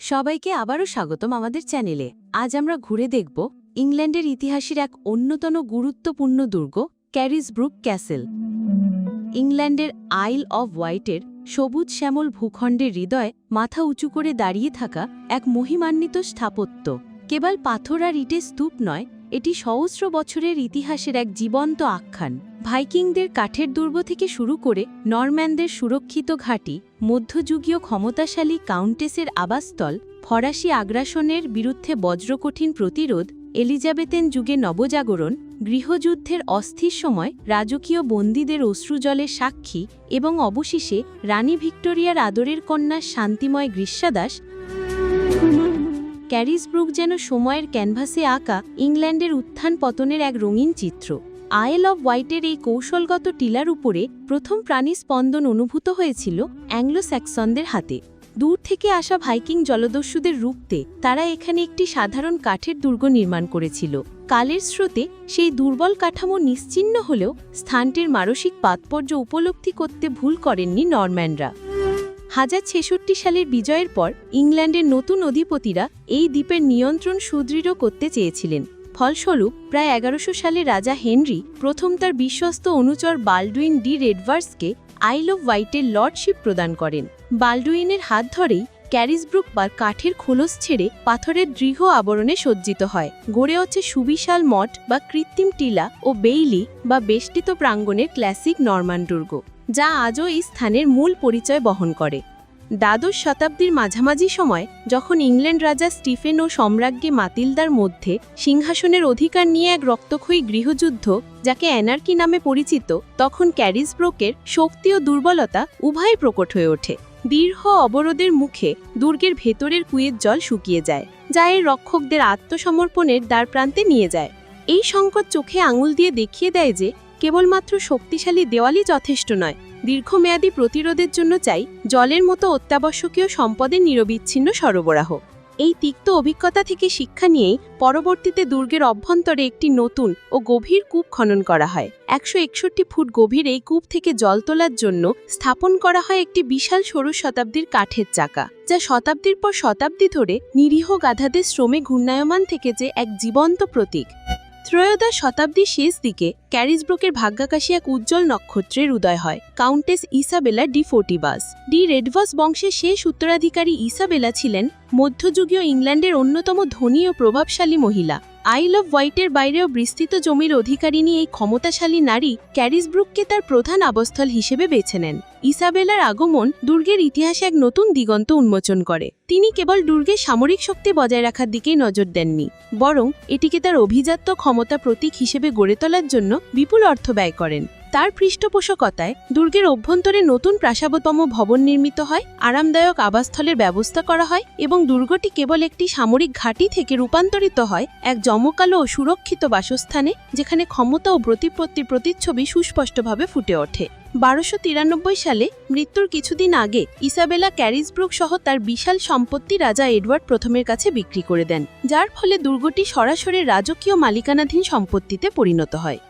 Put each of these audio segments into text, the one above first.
সবাইকে আবারও স্বাগতম আমাদের চ্যানেলে। আজ আমরা ঘুরে দেখব ইংল্যান্ডের ইতিহাসের এক অন্যতম গুরুত্বপূর্ণ দুর্গ, ক্যারিসব্রুক ক্যাসেল। ইংল্যান্ডের আইল অব হোয়াইটের সবুজ শ্যামল ভূখণ্ডের হৃদয় মাথা উঁচু করে দাঁড়িয়ে থাকা এক মহিমান্বিত স্থাপত্য। কেবল পাথর আর ইটে স্তূপ নয় এটি সহস্র বছরের ইতিহাসের এক জীবন্ত আখ্যান। ভাইকিংদের কাঠের দুর্গ থেকে শুরু করে নরম্যানদের সুরক্ষিত ঘাঁটি, মধ্যযুগীয় ক্ষমতাশালী কাউন্টেসের আবাসস্থল, ফরাসি আগ্রাসনের বিরুদ্ধে বজ্রকঠিন প্রতিরোধ এলিজাবেথেন যুগে নবজাগরণ, গৃহযুদ্ধের অস্থির সময়, রাজকীয় বন্দীদের অশ্রুজলের সাক্ষী এবং অবশেষে রানী ভিক্টোরিয়ার আদরের কন্যা শান্তিময় গ্রীষ্মাদাস ক্যারিসব্রুক যেন সময়ের ক্যানভাসে আঁকা ইংল্যান্ডের উত্থান পতনের এক রঙিন চিত্র। আয়েল অব হোয়াইটের এই কৌশলগত টিলার উপরে প্রথম প্রাণী স্পন্দন অনুভূত হয়েছিল অ্যাংলো স্যাক্সনদের হাতে। দূর থেকে আসা ভাইকিং জলদস্যুদের রুখতে তারা এখানে একটি সাধারণ কাঠের দুর্গ নির্মাণ করেছিল। কালের স্রোতে সেই দুর্বল কাঠামো নিশ্চিহ্ন হলেও স্থানটির মানসিক তাৎপর্য উপলব্ধি করতে ভুল করেননি নরম্যানরা। হাজার ছেষট্টি সালের বিজয়ের পর ইংল্যান্ডের নতুন অধিপতিরা এই দ্বীপের নিয়ন্ত্রণ সুদৃঢ় করতে চেয়েছিলেন। ফলস্বরূপ, প্রায় এগারোশো সালে রাজা হেনরি প্রথম তার বিশ্বস্ত অনুচর বাল্ডুইন ডি রেডভার্সকে আইল অফ হোয়াইটের লর্ডশিপ প্রদান করেন। বাল্ডুইনের হাত ধরেই ক্যারিসব্রুক বা কাঠের খোলস ছেড়ে পাথরের দৃঢ় আবরণে সজ্জিত হয়। গড়ে হচ্ছে সুবিশাল মঠ বা কৃত্রিম টিলা ও বেইলি বা বেষ্টিত প্রাঙ্গণের ক্লাসিক নর্মান দুর্গ যা আজও এই স্থানের মূল পরিচয় বহন করে। দ্বাদশ শতাব্দীর মাঝামাঝি সময়, যখন ইংল্যান্ড রাজা স্টিফেন ও সম্রাজ্ঞী মাতিলদার মধ্যে সিংহাসনের অধিকার নিয়ে এক রক্তক্ষয়ী গৃহযুদ্ধ, যাকে অ্যানার্কি নামে পরিচিত, তখন ক্যারিসব্রোকের শক্তি ও দুর্বলতা উভয় প্রকট হয়ে ওঠে। দীর্ঘ অবরোধের মুখে দুর্গের ভেতরের কুয়ের জল শুকিয়ে যায়, যা এর রক্ষকদের আত্মসমর্পণের দ্বারপ্রান্তে নিয়ে যায়। এই সংকট চোখে আঙুল দিয়ে দেখিয়ে দেয় যে কেবলমাত্র শক্তিশালী দেওয়ালই যথেষ্ট নয়। দীর্ঘমেয়াদী প্রতিরোধের জন্য চাই জলের মতো অত্যাবশ্যকীয় সম্পদের নিরবিচ্ছিন্ন সরবরাহ। এই তিক্ত অভিজ্ঞতা থেকে শিক্ষা নিয়েই পরবর্তীতে দুর্গের অভ্যন্তরে একটি নতুন ও গভীর কূপ খনন করা হয়। একশো একষট্টি ফুট গভীর এই কূপ থেকে জল তোলার জন্য স্থাপন করা হয় একটি বিশাল ষোড়শ শতাব্দীর কাঠের চাকা, যা শতাব্দীর পর শতাব্দী ধরে নিরীহ গাধাদের শ্রমে ঘূর্ণায়মান থেকে যে এক জীবন্ত প্রতীক। ত্রয়োদশ শতাব্দীর শেষ দিকে ক্যারিসব্রোকের ভাগ্যাকাশী এক উজ্জ্বল নক্ষত্রের উদয় হয়, countess Isabella de Fortibus. De Redvers বংশের শেষ উত্তরাধিকারী ইসাবেলা ছিলেন মধ্যযুগীয় ইংল্যান্ডের অন্যতম ধনী ও প্রভাবশালী মহিলা। আইল অফ হোয়াইটের বাইরেও বিস্তৃত জমির অধিকারিণী এই ক্ষমতাশালী নারী ক্যারিসব্রুককে তার প্রধান আবস্থল হিসেবে বেছে নেন। ইসাবেলার আগমন দুর্গের ইতিহাসে এক নতুন দিগন্ত উন্মোচন করে। তিনি কেবল দুর্গের সামরিক শক্তি বজায় রাখার দিকেই নজর দেননি, বরং এটিকে তার অভিজাত্য ক্ষমতা প্রতীক হিসেবে গড়ে তোলার জন্য বিপুল অর্থ ব্যয় করেন। তার পৃষ্ঠপোষকতায় দুর্গের অভ্যন্তরে নতুন প্রাসাবতম ভবন নির্মিত হয়, আরামদায়ক আবাসস্থলের ব্যবস্থা করা হয় এবং দুর্গটি কেবল একটি সামরিক ঘাঁটি থেকে রূপান্তরিত হয় এক জমকালো ও সুরক্ষিত বাসস্থানে, যেখানে ক্ষমতা ও প্রতিপত্তির প্রতিচ্ছবি সুস্পষ্টভাবে ফুটে ওঠে। বারোশো তিরানব্বই সালে মৃত্যুর কিছুদিন আগে ইসাবেলা ক্যারিসব্রুক সহ তার বিশাল সম্পত্তি রাজা এডওয়ার্ড প্রথমের কাছে বিক্রি করে দেন, যার ফলে দুর্গটি সরাসরি রাজকীয় মালিকানাধীন সম্পত্তিতে পরিণত হয়।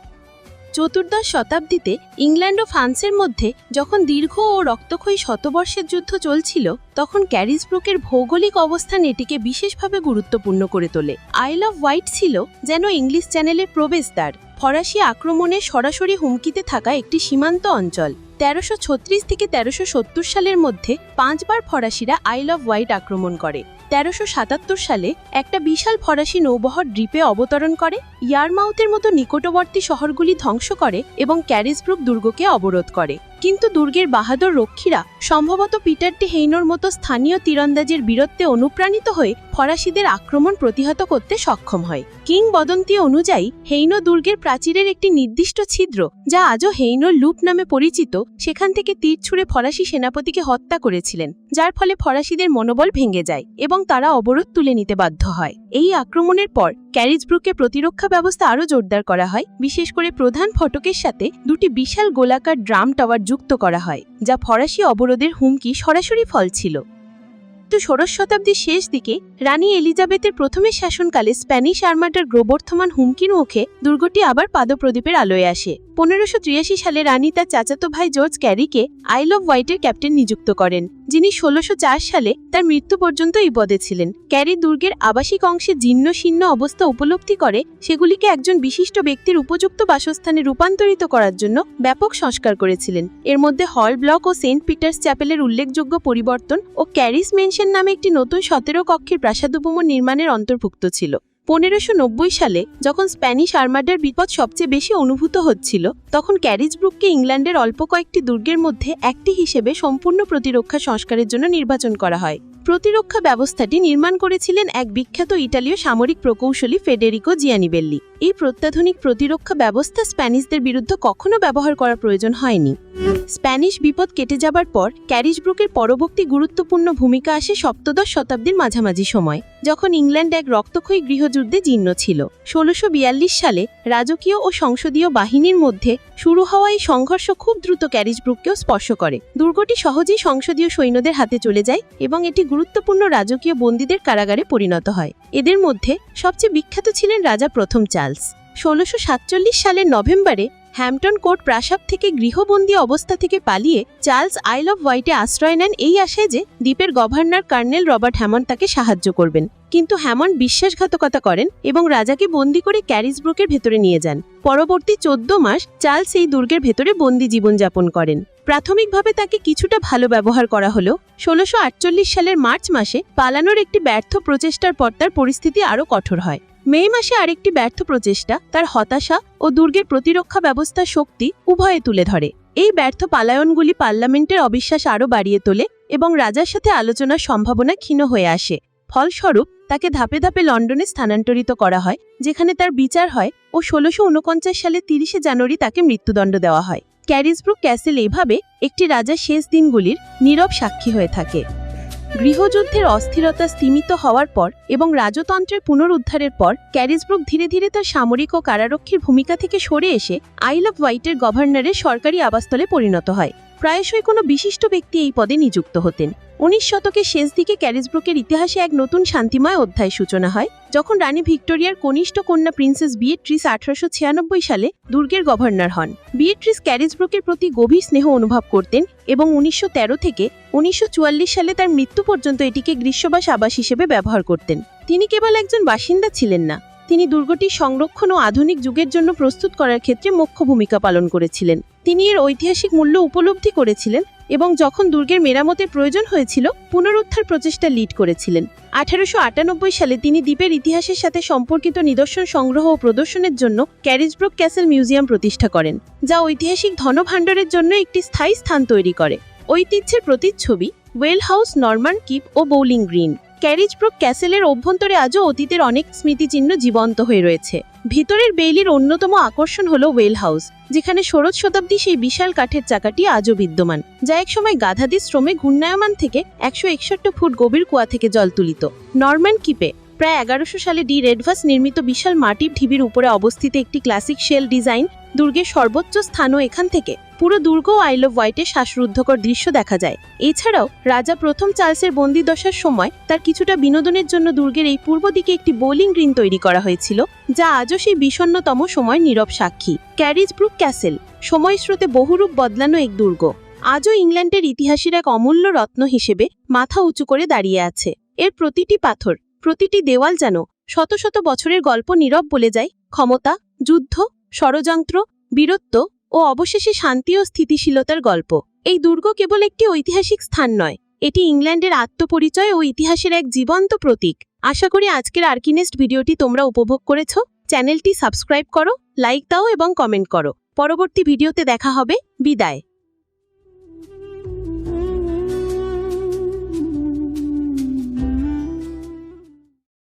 চতুর্দশ শতাব্দীতে ইংল্যান্ড ও ফ্রান্সের মধ্যে যখন দীর্ঘ ও রক্তক্ষয়ী শতবর্ষের যুদ্ধ চলছিল, তখন ক্যারিসব্রুকের ভৌগোলিক অবস্থান এটিকে বিশেষভাবে গুরুত্বপূর্ণ করে তোলে। আইল অফ হোয়াইট ছিল যেন ইংলিশ চ্যানেলের প্রবেশদ্বার। ফরাসি আক্রমণের সরাসরি হুমকিতে থাকা একটি সীমান্ত অঞ্চল। তেরোশো থেকে তেরোশো সালের মধ্যে পাঁচবার ফরাসিরা আইল অফ হোয়াইট আক্রমণ করে। তেরোশো সাতাত্তর সালে একটা বিশাল ফরাসি নৌবহর দ্বীপে অবতরণ করে, ইয়ারমাউথের মতো নিকটবর্তী শহরগুলি ধ্বংস করে এবং ক্যারিসব্রুক দুর্গকে অবরোধ করে। কিন্তু দুর্গের বাহাদুর রক্ষীরা সম্ভবত পিটার টি হেইনোর মতো স্থানীয় তীরন্দাজের বীরত্বে অনুপ্রাণিত হয়ে ফরাসিদের আক্রমণ প্রতিহত করতে সক্ষম হয়। কিংবদন্তি অনুযায়ী, হেইনো দুর্গের প্রাচীরের একটি নির্দিষ্ট ছিদ্র, যা আজও হেইনোর লুপ নামে পরিচিত, সেখান থেকে তীর ছুঁড়ে ফরাসি সেনাপতিকে হত্যা করেছিলেন, যার ফলে ফরাসিদের মনোবল ভেঙে যায় এবং তারা অবরোধ তুলে নিতে বাধ্য হয়। এই আক্রমণের পর ক্যারিজব্রুকে প্রতিরক্ষা ব্যবস্থা আরও জোরদার করা হয়। বিশেষ করে প্রধান ফটকের সাথে দুটি বিশাল গোলাকার ড্রাম টাওয়ার যুক্ত করা হয়, যা ফরাসি অবরোধের হুমকি সরাসরি ফল ছিল। কিন্তু ষোড়শ শতাব্দীর শেষ দিকে রানী এলিজাবেথের প্রথমের শাসনকালে স্প্যানিশ আর্মাটার গ্রোবর্ধমান হুমকির মুখে দুর্গটি আবার পাদপ্রদীপের আলোয় আসে। পনেরোশো সালে রানী তার চাচাতো ভাই জর্জ ক্যারিকে আইল অফ হোয়াইটের ক্যাপ্টেন নিযুক্ত করেন, যিনি ষোলোশো সালে তার মৃত্যু পর্যন্ত এই পদে ছিলেন। ক্যারি দুর্গের আবাসিক অংশে জীর্ণ শীর্ণ অবস্থা উপলব্ধি করে সেগুলিকে একজন বিশিষ্ট ব্যক্তির উপযুক্ত বাসস্থানে রূপান্তরিত করার জন্য ব্যাপক সংস্কার করেছিলেন। এর মধ্যে হল ব্লক ও সেন্ট পিটার্স চ্যাপেলের উল্লেখযোগ্য পরিবর্তন ও ক্যারিস মেনশন নামে একটি নতুন সতেরো কক্ষের প্রাসাদোপমন নির্মাণের অন্তর্ভুক্ত ছিল। পনেরোশো সালে যখন স্প্যানিশ আর্মাডার বিপদ সবচেয়ে বেশি অনুভূত হচ্ছিল, তখন ক্যারিজ ব্রুককে ইংল্যান্ডের অল্প কয়েকটি দুর্গের মধ্যে একটি হিসেবে সম্পূর্ণ প্রতিরক্ষা সংস্কারের জন্য নির্বাচন করা হয়। প্রতিরক্ষা ব্যবস্থাটি নির্মাণ করেছিলেন এক বিখ্যাত ইটালীয় সামরিক প্রকৌশলী ফেডেরিকো জিয়ানিবেল্লি। এই প্রত্যাধুনিক প্রতিরক্ষা ব্যবস্থা স্প্যানিশদের বিরুদ্ধে কখনো ব্যবহার করা প্রয়োজন হয়নি। স্প্যানিশ বিপদ কেটে যাবার পর ক্যারিসব্রুকের পরবর্তী গুরুত্বপূর্ণ ভূমিকা আসে সপ্তদশ শতাব্দীর মাঝামাঝি সময়, যখন ইংল্যান্ড এক রক্তক্ষয়ী গৃহযুদ্ধে জীর্ণ ছিল। ষোলোশো সালে রাজকীয় ও সংসদীয় বাহিনীর মধ্যে শুরু হওয়া এই সংঘর্ষ খুব দ্রুত ক্যারিসব্রুককেও স্পর্শ করে। দুর্গটি সহজেই সংসদীয় সৈন্যদের হাতে চলে যায় এবং এটি গুরুত্বপূর্ণ রাজকীয় বন্দীদের কারাগারে পরিণত হয়। এদের মধ্যে সবচেয়ে বিখ্যাত ছিলেন রাজা প্রথম চার্লস। ষোলোশো সাতচল্লিশ সালের নভেম্বরে হ্যাম্পটন কোর্ট প্রাসাদ থেকে গৃহবন্দী অবস্থা থেকে পালিয়ে চার্লস আইল অফ হোয়াইটে আশ্রয় নেন এই আশায় যে দ্বীপের গভর্নর কর্নেল রবার্ট হ্যামন্ড তাকে সাহায্য করবেন। কিন্তু হ্যামন্ড বিশ্বাসঘাতকতা করেন এবং রাজাকে বন্দি করে ক্যারিসব্রুকের ভেতরে নিয়ে যান। পরবর্তী চোদ্দ মাস চার্লস এই দুর্গের ভেতরে বন্দি জীবনযাপন করেন। প্রাথমিকভাবে তাকে কিছুটা ভালো ব্যবহার করা হলেও ষোলোশো সালের মার্চ মাসে পালানোর একটি ব্যর্থ প্রচেষ্টার পর তার পরিস্থিতি আরও কঠোর হয়। মে মাসে আরেকটি ব্যর্থ প্রচেষ্টা তার হতাশা ও দুর্গের প্রতিরক্ষা ব্যবস্থার শক্তি উভয়ে তুলে ধরে। এই ব্যর্থ পালায়নগুলি পার্লামেন্টের অবিশ্বাস আরও বাড়িয়ে তোলে এবং রাজার সাথে আলোচনার সম্ভাবনা ক্ষীণ হয়ে আসে। ফলস্বরূপ তাকে ধাপে ধাপে লন্ডনে স্থানান্তরিত করা হয়, যেখানে তার বিচার হয় ও ষোলোশো উনপঞ্চাশ সালে তিরিশে জানুয়ারি তাকে মৃত্যুদণ্ড দেওয়া হয়। ক্যারিসব্রুক ক্যাসেল এইভাবে একটি রাজার শেষ দিনগুলির নীরব সাক্ষী হয়ে থাকে। গৃহযুদ্ধের অস্থিরতা স্তীমিত হওয়ার পর এবং রাজতন্ত্রের পুনরুদ্ধারের পর ক্যারিসব্রুক ধীরে ধীরে তার সামরিক ও কারারক্ষীর ভূমিকা থেকে সরে এসে আইল অফ হোয়াইটের গভর্নরের সরকারি আবাসস্থলে পরিণত হয়। প্রায়শই কোনো বিশিষ্ট ব্যক্তি এই পদে নিযুক্ত হতেন। উনিশ শতকের শেষ দিকে ক্যারিসব্রুকের ইতিহাসে এক নতুন শান্তিময় অধ্যায় সূচনা হয়, যখন রানী ভিক্টোরিয়ার কনিষ্ঠ কন্যা প্রিন্সেস বিয়েট্রিস আঠারোশো ছিয়ানব্বই সালে দুর্গের গভর্নর হন। বিয়েট্রিস ক্যারিসব্রুকের প্রতি গভীর স্নেহ অনুভব করতেন এবং উনিশশো তেরো থেকে উনিশশো চুয়াল্লিশ সালে তার মৃত্যু পর্যন্ত এটিকে গ্রীষ্মবাস আবাস হিসেবে ব্যবহার করতেন। তিনি কেবল একজন বাসিন্দা ছিলেন না, তিনি দুর্গটি সংরক্ষণ ও আধুনিক যুগের জন্য প্রস্তুত করার ক্ষেত্রে মুখ্য ভূমিকা পালন করেছিলেন। তিনি এর ঐতিহাসিক মূল্য উপলব্ধি করেছিলেন এবং যখন দুর্গের মেরামতের প্রয়োজন হয়েছিল, পুনরুদ্ধার প্রচেষ্টা লিড করেছিলেন। আঠারোশো আটানব্বই সালে তিনি দ্বীপের ইতিহাসের সাথে সম্পর্কিত নিদর্শন সংগ্রহ ও প্রদর্শনের জন্য ক্যারিজব্রুক ক্যাসেল মিউজিয়াম প্রতিষ্ঠা করেন, যা ঐতিহাসিক ধনভাণ্ডারের জন্য একটি স্থায়ী স্থান তৈরি করে। ঐতিহ্যের প্রতিচ্ছবি, ওয়েল হাউস, নরমান কিপ ও বোলিং গ্রিন। ক্যারিজব্রুক ক্যাসেলের অভ্যন্তরে আজও অতীতের অনেক স্মৃতিচিহ্ন জীবন্ত হয়ে রয়েছে। ভিতরের বেইলির অন্যতম আকর্ষণ হল ওয়েল হাউস, যেখানে ষোড়শ শতাব্দী সেই বিশাল কাঠের চাকাটি আজও বিদ্যমান, যা একসময় গাধাদি শ্রমে ঘূর্ণায়মান থেকে একশো একষট্টি ফুট গভীর কুয়া থেকে জল তুলিত। নর্ম্যান কিপে, প্রায় এগারোশো সালে ডি রেডভাস নির্মিত বিশাল মাটির ঢিবির উপরে অবস্থিত একটি ক্লাসিক শেল ডিজাইন দুর্গের সর্বোচ্চ স্থানও এখান থেকে। পুরো দুর্গ আইল অফ হোয়াইটের শ্বাসরুদ্ধকর দৃশ্য দেখা যায়। এছাড়াও, রাজা প্রথম চার্লসের বন্দি দশার সময় তার কিছুটা বিনোদনের জন্য দুর্গের এই পূর্ব দিকে একটি বোলিং গ্রিন তৈরি করা হয়েছিল, যা আজও সেই বিষণ্নতম সময় নীরব সাক্ষী ক্যারিজ ব্রুক ক্যাসেল সময় স্রোতে বহুরূপ বদলানো এক দুর্গ। আজও ইংল্যান্ডের ইতিহাসের এক অমূল্য রত্ন হিসেবে মাথা উঁচু করে দাঁড়িয়ে আছে। এর প্রতিটি পাথর, প্রতিটি দেওয়াল যেন শত শত বছরের গল্প নীরব বলে যায়। ক্ষমতা, যুদ্ধ, ষড়যন্ত্র, বীরত্ব ও অবশেষে শান্তি ও স্থিতিশীলতার গল্প। এই দুর্গ কেবল একটি ঐতিহাসিক স্থান নয়, এটি ইংল্যান্ডের আত্মপরিচয় ও ইতিহাসের এক জীবন্ত প্রতীক। আশা করি আজকের আর্কিনেস্ট ভিডিওটি তোমরা উপভোগ করেছ। চ্যানেলটি সাবস্ক্রাইব করো, লাইক দাও এবং কমেন্ট করো। পরবর্তী ভিডিওতে দেখা হবে। বিদায়।